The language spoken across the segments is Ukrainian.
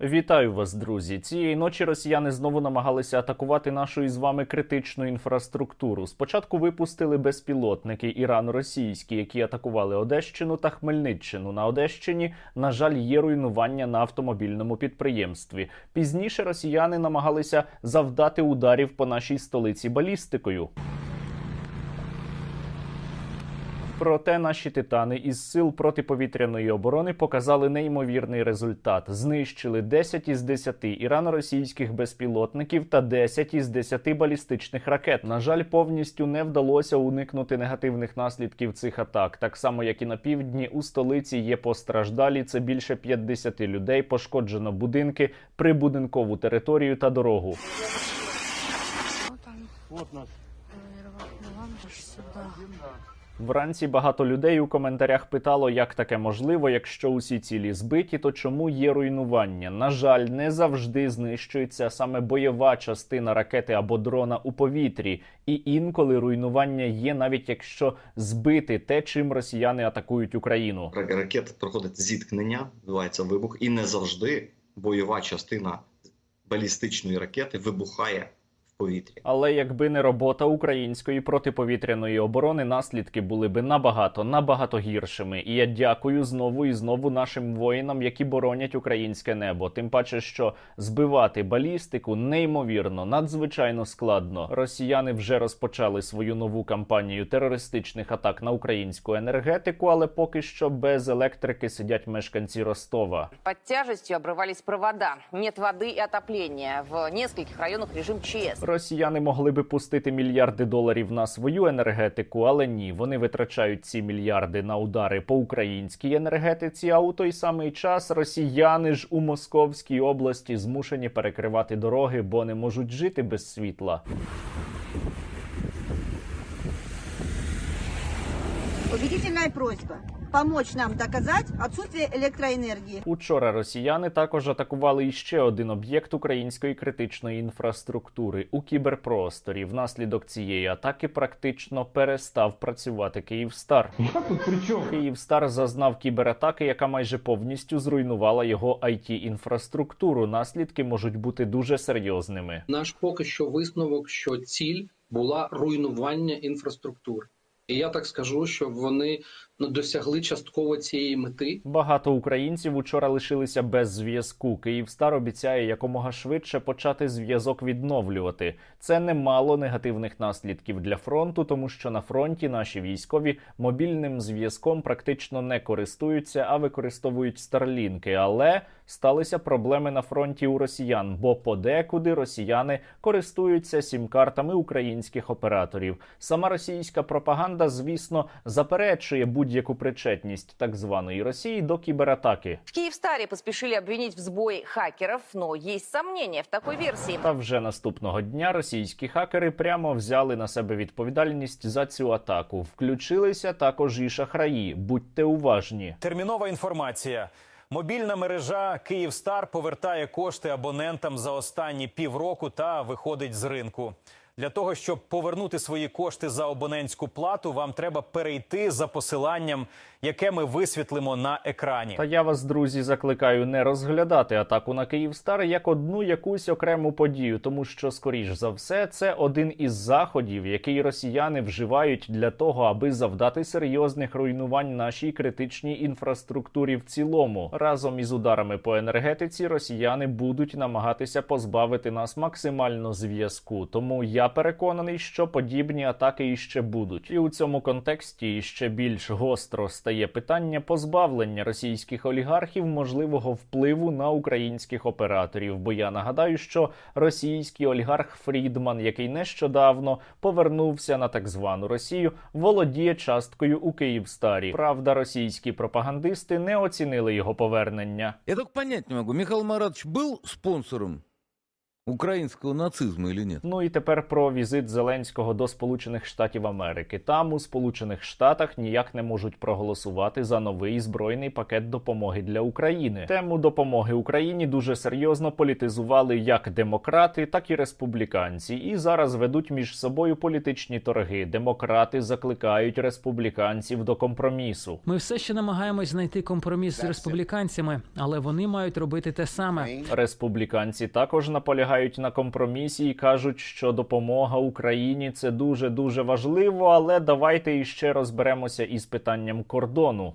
Вітаю вас, друзі. Цієї ночі росіяни знову намагалися атакувати нашу із вами критичну інфраструктуру. Спочатку випустили безпілотники ірано-російські, які атакували Одещину та Хмельниччину. На Одещині, на жаль, є руйнування на автомобільному підприємстві. Пізніше росіяни намагалися завдати ударів по нашій столиці балістикою. Проте наші титани із сил протиповітряної оборони показали неймовірний результат: знищили 10 із 10 ірано-російських безпілотників та 10 із 10 балістичних ракет. На жаль, повністю не вдалося уникнути негативних наслідків цих атак. Так само, як і на півдні, у столиці є постраждалі. Це більше 50 людей. Пошкоджено будинки, прибудинкову територію та дорогу. Вот он, Вот Вранці багато людей у коментарях питало, як таке можливо, якщо усі цілі збиті, то чому є руйнування? На жаль, не завжди знищується саме бойова частина ракети або дрона у повітрі, і інколи руйнування є, навіть якщо збити те, чим росіяни атакують Україну. Ра- ракет проходить зіткнення, відбувається вибух, і не завжди бойова частина балістичної ракети вибухає повітрі. Але якби не робота української протиповітряної оборони, наслідки були би набагато набагато гіршими. І я дякую знову і знову нашим воїнам, які боронять українське небо. Тим паче, що збивати балістику неймовірно, надзвичайно складно. Росіяни вже розпочали свою нову кампанію терористичних атак на українську енергетику, але поки що без електрики сидять мешканці Ростова. Под тяжестью обрывались провода. Нет воды и отопления. В нескольких районах режим ЧС. Росіяни могли би пустити мільярди доларів на свою енергетику, але ні, вони витрачають ці мільярди на удари по українській енергетиці. А у той самий час росіяни ж у Московській області змушені перекривати дороги, бо не можуть жити без світла. Убедительная просьба помочь нам доказать отсутствие электроэнергии. Учора росіяни також атакували іще один об'єкт української критичної інфраструктури у кіберпросторі. Внаслідок цієї атаки практично перестав працювати Київстар. Я тут при чем? Київстар зазнав кібератаки, яка майже повністю зруйнувала його it інфраструктуру. Наслідки можуть бути дуже серйозними. Наш поки що висновок, що ціль була руйнування інфраструктури. І я так скажу, що вони ну, досягли частково цієї мети. Багато українців учора лишилися без зв'язку. Київстар обіцяє якомога швидше почати зв'язок відновлювати. Це немало негативних наслідків для фронту, тому що на фронті наші військові мобільним зв'язком практично не користуються, а використовують старлінки. Але сталися проблеми на фронті у росіян, бо подекуди росіяни користуються сім-картами українських операторів. Сама російська пропаганда, звісно, заперечує будь-яку причетність так званої Росії до кібератаки. В Киевстаре поспешили обвинить в сбое хакеров, но есть сомнения в такой версии. Та вже наступного дня російські хакери прямо взяли на себе відповідальність за цю атаку. Включилися також і шахраї. Будьте уважні. Термінова інформація. Мобільна мережа Київстар повертає кошти абонентам за останні півроку та виходить з ринку. Для того щоб повернути свої кошти за абонентську плату, вам треба перейти за посиланням, яке ми висвітлимо на екрані. Та я вас, друзі, закликаю не розглядати атаку на Київстар як одну якусь окрему подію, тому що, скоріш за все, це один із заходів, який росіяни вживають для того, аби завдати серйозних руйнувань нашій критичній інфраструктурі в цілому. Разом із ударами по енергетиці росіяни будуть намагатися позбавити нас максимально зв'язку. Тому я переконаний, що подібні атаки іще будуть. І у цьому контексті ще більш гостро стає питання позбавлення російських олігархів можливого впливу на українських операторів. Бо я нагадаю, що російський олігарх Фрідман, який нещодавно повернувся на так звану Росію, володіє часткою у Київстарі. Правда, російські пропагандисти не оцінили його повернення. Я только понять не могу, Михаил Маратович был спонсором украинского нацизма или нет? Ну і тепер про візит Зеленського до Сполучених Штатів Америки. Там у Сполучених Штатах ніяк не можуть проголосувати за новий збройний пакет допомоги для України. Тему допомоги Україні дуже серйозно політизували як демократи, так і республіканці. І зараз ведуть між собою політичні торги. Демократи закликають республіканців до компромісу. Ми все ще намагаємось знайти компроміс з республіканцями, але вони мають робити те саме. Республіканці також наполягають на компромісі і кажуть, що допомога Україні це дуже дуже важливо. Але давайте іще розберемося із питанням кордону.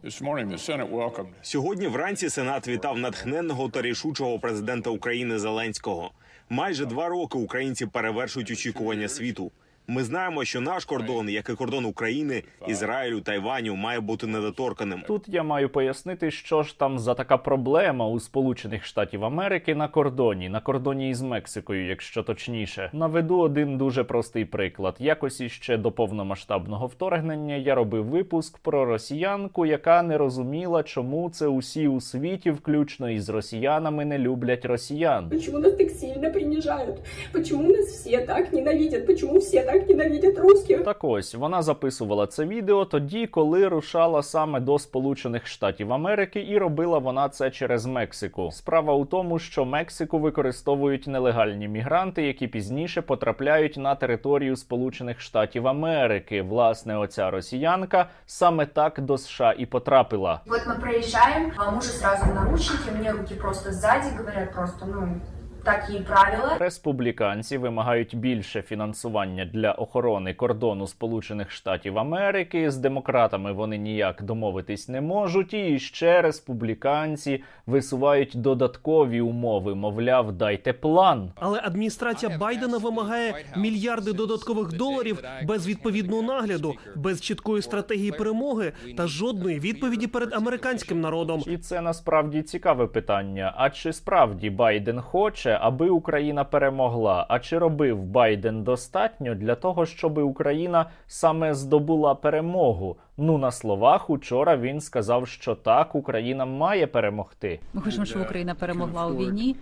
Сьогодні вранці Сенат вітав натхненного та рішучого президента України Зеленського. Майже два роки українці перевершують очікування світу. Ми знаємо, що наш кордон, як і кордон України, Ізраїлю, Тайваню, має бути недоторканим. Тут я маю пояснити, що ж там за така проблема у Сполучених Штатів Америки на кордоні, на кордоні із Мексикою, якщо точніше. Наведу один дуже простий приклад. Якось іще до повномасштабного вторгнення я робив випуск про росіянку, яка не розуміла, чому це усі у світі, включно із росіянами, не люблять росіян. Почему нас так сильно принижают? Почему нас все так ненавидят? Почему все так ненавидят русских? Так ось вона записувала це відео тоді, коли рушала саме до Сполучених Штатів Америки, і робила вона це через Мексику. Справа у тому, що Мексику використовують нелегальні мігранти, які пізніше потрапляють на територію Сполучених Штатів Америки. Власне, оця росіянка саме так до США і потрапила. Вот мы проезжаем, а мужа сразу в наручники, мне руки просто сзади, говорят просто, ну, такие правила. Республіканці вимагають більше фінансування для охорони кордону Сполучених Штатів Америки. З демократами вони ніяк домовитись не можуть. І ще республіканці висувають додаткові умови. Мовляв, дайте план. Але адміністрація Байдена вимагає мільярди додаткових доларів без відповідного нагляду, без чіткої стратегії перемоги та жодної відповіді перед американським народом. І це насправді цікаве питання. А чи справді Байден хоче, аби Україна перемогла? А чи робив Байден достатньо для того, щоб Україна саме здобула перемогу? Ну на словах учора він сказав, що так, Україна має перемогти. Ми хочемо, щоб Україна перемогла у війні.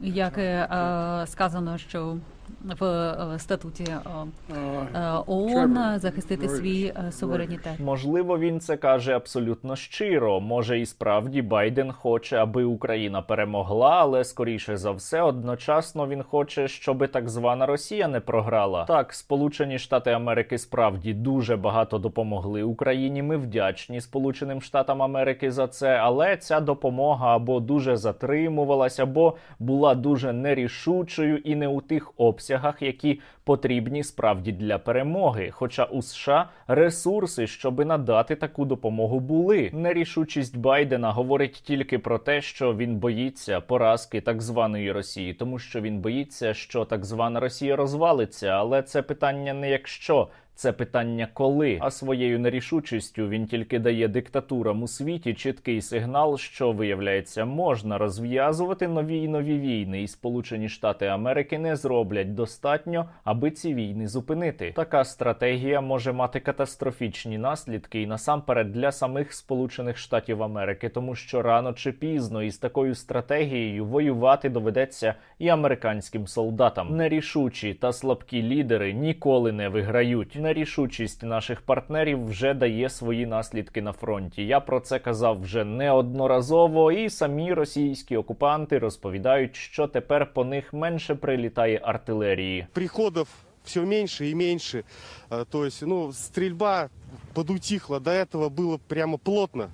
І як е, сказано, що в е, статуті е, е, ООН захистити свій е, суверенітет. Можливо, він це каже абсолютно щиро. Може, і справді Байден хоче, аби Україна перемогла, але скоріше за все, одночасно він хоче, щоб так звана Росія не програла. Так, Сполучені Штати Америки справді дуже багато допомогли Україні. Ми вдячні Сполученим Штатам Америки за це, але ця допомога або дуже затримувалась, або була дуже нерішучою і не у тих обсягах, які потрібні справді для перемоги. Хоча у США ресурси, щоби надати таку допомогу, були. Нерішучість Байдена говорить тільки про те, що він боїться поразки так званої Росії, тому що він боїться, що так звана Росія розвалиться. Але це питання не якщо. Це питання коли, а своєю нерішучістю він тільки дає диктатурам у світі чіткий сигнал, що виявляється, можна розв'язувати нові й нові війни, і Сполучені Штати Америки не зроблять достатньо, аби ці війни зупинити. Така стратегія може мати катастрофічні наслідки і насамперед для самих Сполучених Штатів Америки, тому що рано чи пізно із такою стратегією воювати доведеться і американським солдатам. Нерішучі та слабкі лідери ніколи не виграють. Нерішучість наших партнерів вже дає свої наслідки на фронті. Я про це казав вже неодноразово, і самі російські окупанти розповідають, що тепер по них менше прилітає артилерії. Приходів все менше і менше. Тобто, ну, стрільба подутихла. До цього було прямо плотно.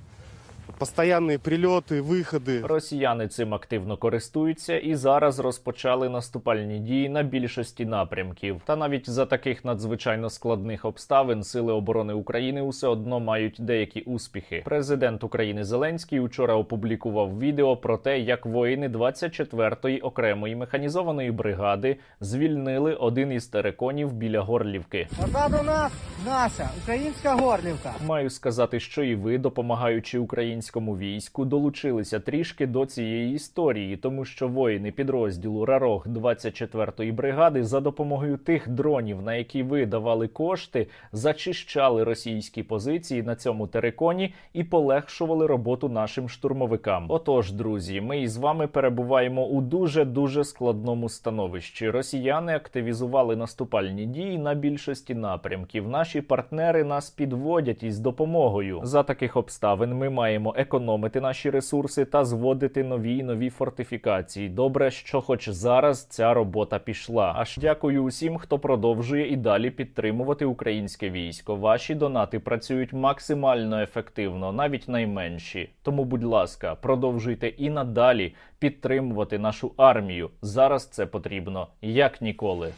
Постоянні прильоти, виходи. Росіяни цим активно користуються і зараз розпочали наступальні дії на більшості напрямків. Та навіть за таких надзвичайно складних обставин сили оборони України усе одно мають деякі успіхи. Президент України Зеленський учора опублікував відео про те, як воїни 24-ї окремої механізованої бригади звільнили один із тереконів біля Горлівки. Позаду нас наша українська горлівка. Маю сказати, що і ви, допомагаючи Україні. Українському війську долучилися трішки до цієї історії, тому що воїни підрозділу Рарог 24-ї бригади за допомогою тих дронів, на які ви давали кошти, зачищали російські позиції на цьому териконі і полегшували роботу нашим штурмовикам. Отож, друзі, ми із вами перебуваємо у дуже дуже складному становищі. Росіяни активізували наступальні дії на більшості напрямків. Наші партнери нас підводять із допомогою. За таких обставин ми маємо економити наші ресурси та зводити нові й нові фортифікації. Добре, що хоч зараз ця робота пішла. Аж дякую усім, хто продовжує і далі підтримувати українське військо. Ваші донати працюють максимально ефективно, навіть найменші. Тому, будь ласка, продовжуйте і надалі підтримувати нашу армію. Зараз це потрібно як ніколи.